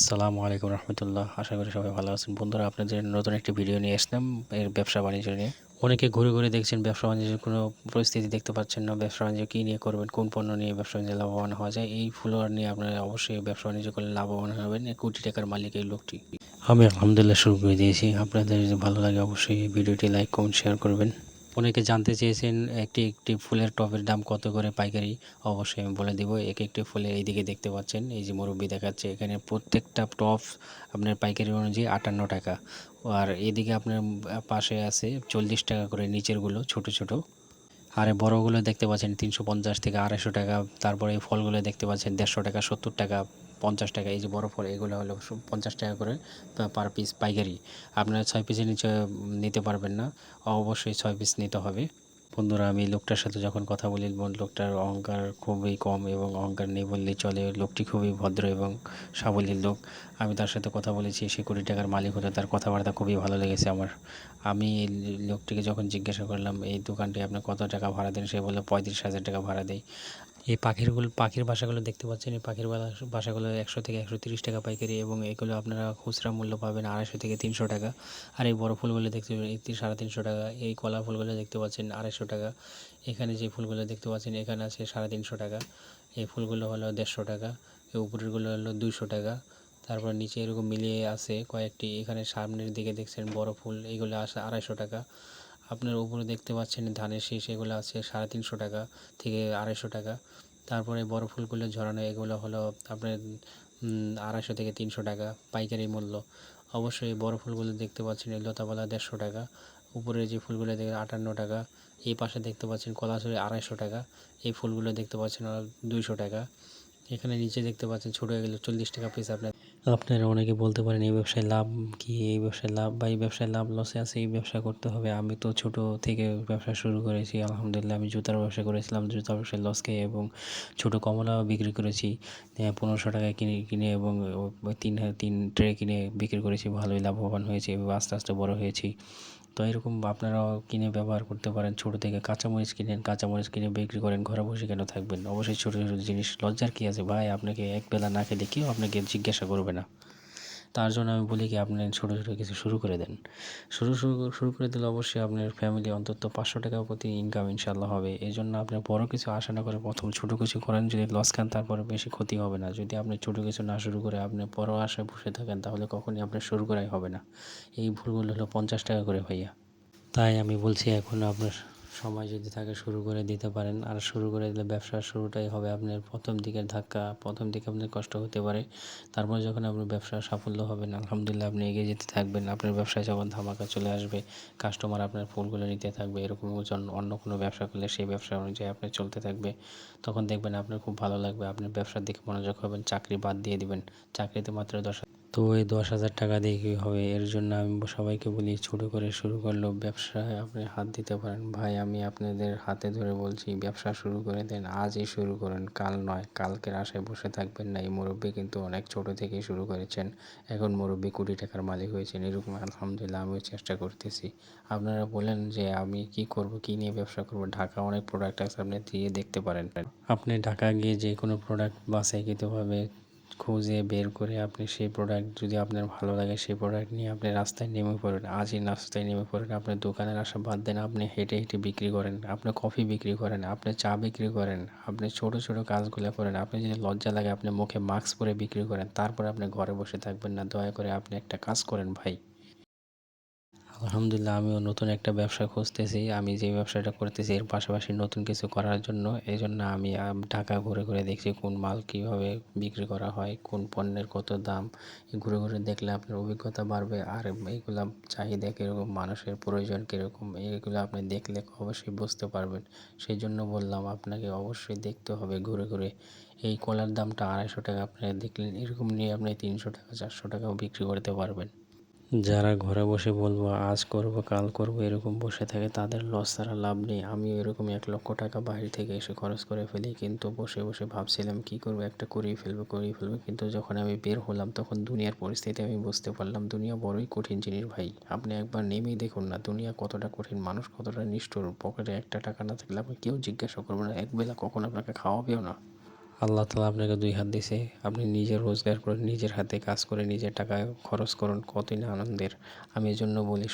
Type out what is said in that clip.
আসসালামু আলাইকুম রহমতুল্লাহ। আশা করি সবাই ভালো আছেন। বন্ধুরা, আপনাদের নতুন একটি ভিডিও নিয়ে আসলাম এর ব্যবসা বাণিজ্য নিয়ে। অনেকে ঘুরে ঘুরে দেখছেন ব্যবসা বাণিজ্যের কোনো পরিস্থিতি দেখতে পাচ্ছেন না। ব্যবসা বাণিজ্য কী নিয়ে করবেন, কোন পণ্য নিয়ে ব্যবসা বাণিজ্যে লাভবান হওয়া যায়, এই ফ্লোয়ার নিয়ে আপনারা অবশ্যই ব্যবসা বাণিজ্য করলে লাভবান হবেন। কোটি টাকার মালিক এই লোকটি। আমি আলহামদুলিল্লাহ শুরু করে দিয়েছি। আপনাদের যদি ভালো লাগে অবশ্যই ভিডিওটি লাইক, কমেন্ট শেয়ার করবেন। অনেকে জানতে চেয়েছেন একটি একটি ফুলের টবের দাম কত করে পাইকারি? অবশ্যই আমি বলে দিব, এক একটি ফুলের এইদিকে দেখতে পাচ্ছেন। এই যে মুরব্বি দেখাচ্ছে, এখানে প্রত্যেকটা টপ আপনার পাইকারি অনুযায়ী আটান্ন টাকা। আর এদিকে আপনার পাশে আছে চল্লিশ টাকা করে নিচেরগুলো, ছোট ছোট। আর বড়গুলো দেখতে পাচ্ছেন তিনশো পঞ্চাশ থেকে আড়াইশো টাকা। তারপরে ফলগুলো দেখতে পাচ্ছেন দেড়শো টাকা, সত্তর টাকা। পঞ্চাশ টাকা, এই যে বড় ফল, এগুলো হলো পঞ্চাশ টাকা করে পার পিস পাইকারি। আপনারা ছয় পিসের নিচে নিতে পারবেন না, অবশ্যই ছয় পিস নিতে হবে। বন্ধুরা, আমি লোকটার সাথে যখন কথা বলি লোকটার অহংকার খুবই কম এবং অহংকার নেই বললেই চলে। লোকটি খুবই ভদ্র এবং সাবলীল লোক। আমি তার সাথে কথা বলেছি, সে কোটি টাকার মালিক হলে তার কথাবার্তা খুবই ভালো লেগেছে আমার। আমি লোকটিকে যখন জিজ্ঞাসা করলাম, এই দোকানটি আপনি কত টাকা ভাড়া দেন? সে বলল, পঁয়ত্রিশ হাজার টাকা ভাড়া দেয় এই পাখিরগুলো, পাখির বাসাগুলো দেখতে পাচ্ছেন? এই পাখির বাসা- বাসাগুলো একশো থেকে একশো তিরিশ টাকা পাইকারি এবং এগুলো আপনারা খুচরা মূল্য পাবেন আড়াইশো থেকে তিনশো টাকা। আর এই বড় ফুলগুলো দেখতে পাবেন সাড়ে তিনশো টাকা। এই কলা ফুলগুলো দেখতে পাচ্ছেন আড়াইশো টাকা। এখানে যে ফুলগুলো দেখতে পাচ্ছেন, এখানে আছে সাড়ে তিনশো টাকা। এই ফুলগুলো হলো দেড়শো টাকা। এই উপরেরগুলো হলো দুইশো টাকা। তারপর নিচে এরকম মিলিয়ে আছে কয়েকটি। এখানে সামনের দিকে দেখছেন বড় ফুল, এগুলো আসে আড়াইশো টাকা। আপনার উপরে দেখতে পাচ্ছেন ধানের শীষ, এগুলো আছে সাড়ে তিনশো টাকা থেকে আড়াইশো টাকা। তারপরে বড় ফুলগুলো ঝরানো, এগুলো হলো আপনার আড়াইশো থেকে তিনশো টাকা পাইকারি মূল্য। অবশ্যই বড় ফুলগুলো দেখতে পাচ্ছেন, এই লতাপালা দেড়শো টাকা। উপরে যে ফুলগুলো দেখেন, আটান্ন টাকা। এই পাশে দেখতে পাচ্ছেন কলাছড়ি আড়াইশো টাকা। এই ফুলগুলো দেখতে পাচ্ছেন দুইশো টাকা। এখানে নিচে দেখতে পাচ্ছেন ছোটো এগুলো চল্লিশ টাকা পিস আপনার। আপনারা অনেকে বলতে পারেন, এই ব্যবসায় লাভ কি? এই ব্যবসায় লাভ বা এই ব্যবসায় লাভ লসে আছে, এই ব্যবসা করতে হবে। আমি তো ছোট থেকে ব্যবসা শুরু করেছি, আলহামদুলিল্লাহ আমি জুতার ব্যবসা করেছিলাম, জুতার ব্যবসায় লস খেয়ে এবং ছোট কমলাও বিক্রি করেছি। পনেরোশো টাকায় কিনে কিনে এবং তিন তিন ট্রে কিনে বিক্রি করেছি, ভালোই লাভবান হয়েছে এবং আস্তে আস্তে বড় হয়েছি। তো এরকম আপনারাও কিনে ব্যবহার করতে পারেন ছোট থেকে কাঁচামরিচ কিনেন, কাঁচামরিচ কিনে বিক্রি করেন, ঘরে বসে কেন থাকবেন? অবশ্যই ছোট ছোট জিনিস লজ্জার কী আছে? ভাই, আপনাকে এক বেলা না খেলে কেউ আপনাকে জিজ্ঞাসা করবে না। তার জন্য আমি বলি কি, আপনি ছোটো ছোটো কিছু শুরু করে দেন। শুরু শুরু শুরু করে দিলে অবশ্যই আপনার ফ্যামিলি অন্তত পাঁচশো টাকা প্রতি ইনকাম ইনশাল্লাহ হবে। এই জন্য আপনি বড় কিছু আশা না করে প্রথম ছোটো কিছু করেন, যদি লস খান তারপরে বেশি ক্ষতি হবে না। যদি আপনি ছোটো কিছু না শুরু করে আপনি বড় আশায় বসে থাকেন, তাহলে কখনই আপনার শুরু করাই হবে না। এই ভুলগুলো হলো পঞ্চাশ টাকা করে ভাইয়া। তাই আমি বলছি, এখন আপনার সময় যদি থাকে শুরু করে দিতে পারেন। আর শুরু করে দিলে ব্যবসার শুরুটাই হবে আপনার প্রথম দিকের ধাক্কা, প্রথম দিকে আপনার কষ্ট হতে পারে। তারপর যখন আপনার ব্যবসা সাফল্য হবেন, আলহামদুলিল্লাহ আপনি এগিয়ে যেতে থাকবেন। আপনার ব্যবসায় যখন ধামাকা চলে আসবে কাস্টমার আপনার ফুলগুলো নিতে থাকবে, এরকম অন্য কোনো ব্যবসা করলে সেই ব্যবসা অনুযায়ী আপনার চলতে থাকবে। তখন দেখবেন আপনার খুব ভালো লাগবে। আপনার ব্যবসার দিকে মনোযোগ হবেন চাকরি বাদ দিয়ে দিবেন। চাকরিতে মাত্র দশ তো এই দশ হাজার টাকা দিয়ে কী হবে? এর জন্য আমি সবাইকে বলি, ছোটো করে শুরু করলেও ব্যবসায় আপনি হাত দিতে পারেন। ভাই, আমি আপনাদের হাতে ধরে বলছি, ব্যবসা শুরু করে দেন। আজই শুরু করেন। কাল নয়, কালকের আশায় বসে থাকবেন না। এই মুরব্বী কিন্তু অনেক ছোট থেকেই শুরু করেছেন। এখন মুরব্বী কোটি টাকার মালিক হয়েছেন। এরকম আলহামদুলিল্লাহ আমিও চেষ্টা করতেছি। আপনারা বলেন যে আমি কি করব, কি নিয়ে ব্যবসা করব? ঢাকা অনেক প্রোডাক্ট আছে, আপনি দিয়ে দেখতে পারেন। আপনি ঢাকা গিয়ে যে কোনো প্রোডাক্ট বাছাইকৃতভাবে খুঁজে বের করে আপনি সেই প্রোডাক্ট যদি আপনার ভালো লাগে সেই প্রোডাক্ট নিয়ে আপনি রাস্তায় নেমে পড়েন। আজই রাস্তায় নেমে পড়েন, আপনি দোকানের আশা বাদ দেন, আপনি হেঁটে হেঁটে বিক্রি করেন, আপনি কফি বিক্রি করেন, আপনি চা বিক্রি করেন, আপনি ছোট ছোট কাজগুলো করেন, আপনি যদি লজ্জা লাগে, আপনি মুখে মাস্ক পরে বিক্রি করেন, তারপরে আপনি ঘরে বসে থাকবেন না। দয়া করে আপনি একটা কাজ করেন ভাই। আলহামদুলিল্লাহ, আমিও নতুন একটা ব্যবসা খুঁজতেছি। আমি যে ব্যবসাটা করতেছি, এর পাশাপাশি নতুন কিছু করার জন্য। এই জন্য আমি, ঢাকা ঘুরে ঘুরে দেখছি কোন মাল কীভাবে বিক্রি করা হয়, কোন পণ্যের কত দাম। ঘুরে ঘুরে দেখলে আপনার অভিজ্ঞতা বাড়বে। আর এইগুলা চাহিদা কীরকম, মানুষের প্রয়োজন কীরকম এইগুলো আপনি দেখলে অবশ্যই বুঝতে পারবেন। সেই জন্য বললাম, আপনাকে অবশ্যই দেখতে হবে ঘুরে ঘুরে। এই কলার দামটা আড়াইশো টাকা, আপনি দেখলেন এরকম নিয়ে আপনি তিনশো টাকা, চারশো টাকাও বিক্রি করতে পারবেন। যারা ঘরে বসে বলব, আজ করব, কাল করব, এরকম বসে থাকে তাদের লস ছাড়া লাভ নেই। আমি এরকম এক লক্ষ টাকা বাইরে থেকে এসে খরচ করে ফেলি, কিন্তু বসে বসে ভাবছিলাম, কি করব? একটা করিয়ে ফেলব, করেই ফেলব। কিন্তু যখন আমি বের হলাম, তখন দুনিয়ার পরিস্থিতি আমি বুঝতে পারলাম, দুনিয়া বড়ই কঠিন জিনিস ভাই। আপনি একবার নেমেই দেখুন না, দুনিয়া কতটা কঠিন, মানুষ কতটা নিষ্ঠুর, পকেটে একটা টাকা না থাকলে আপনি কেউ জিজ্ঞাসা করবে না, একবেলা কখন আপনাকে খাওয়াবেও না। আল্লাহ তালা আপনাকে দুই হাত দিছে আপনি নিজে রোজগার করে নিজের হাতে কাজ করে নিজের টাকা খরচ করুন। কতই না আনন্দের। আমি এই জন্য বলি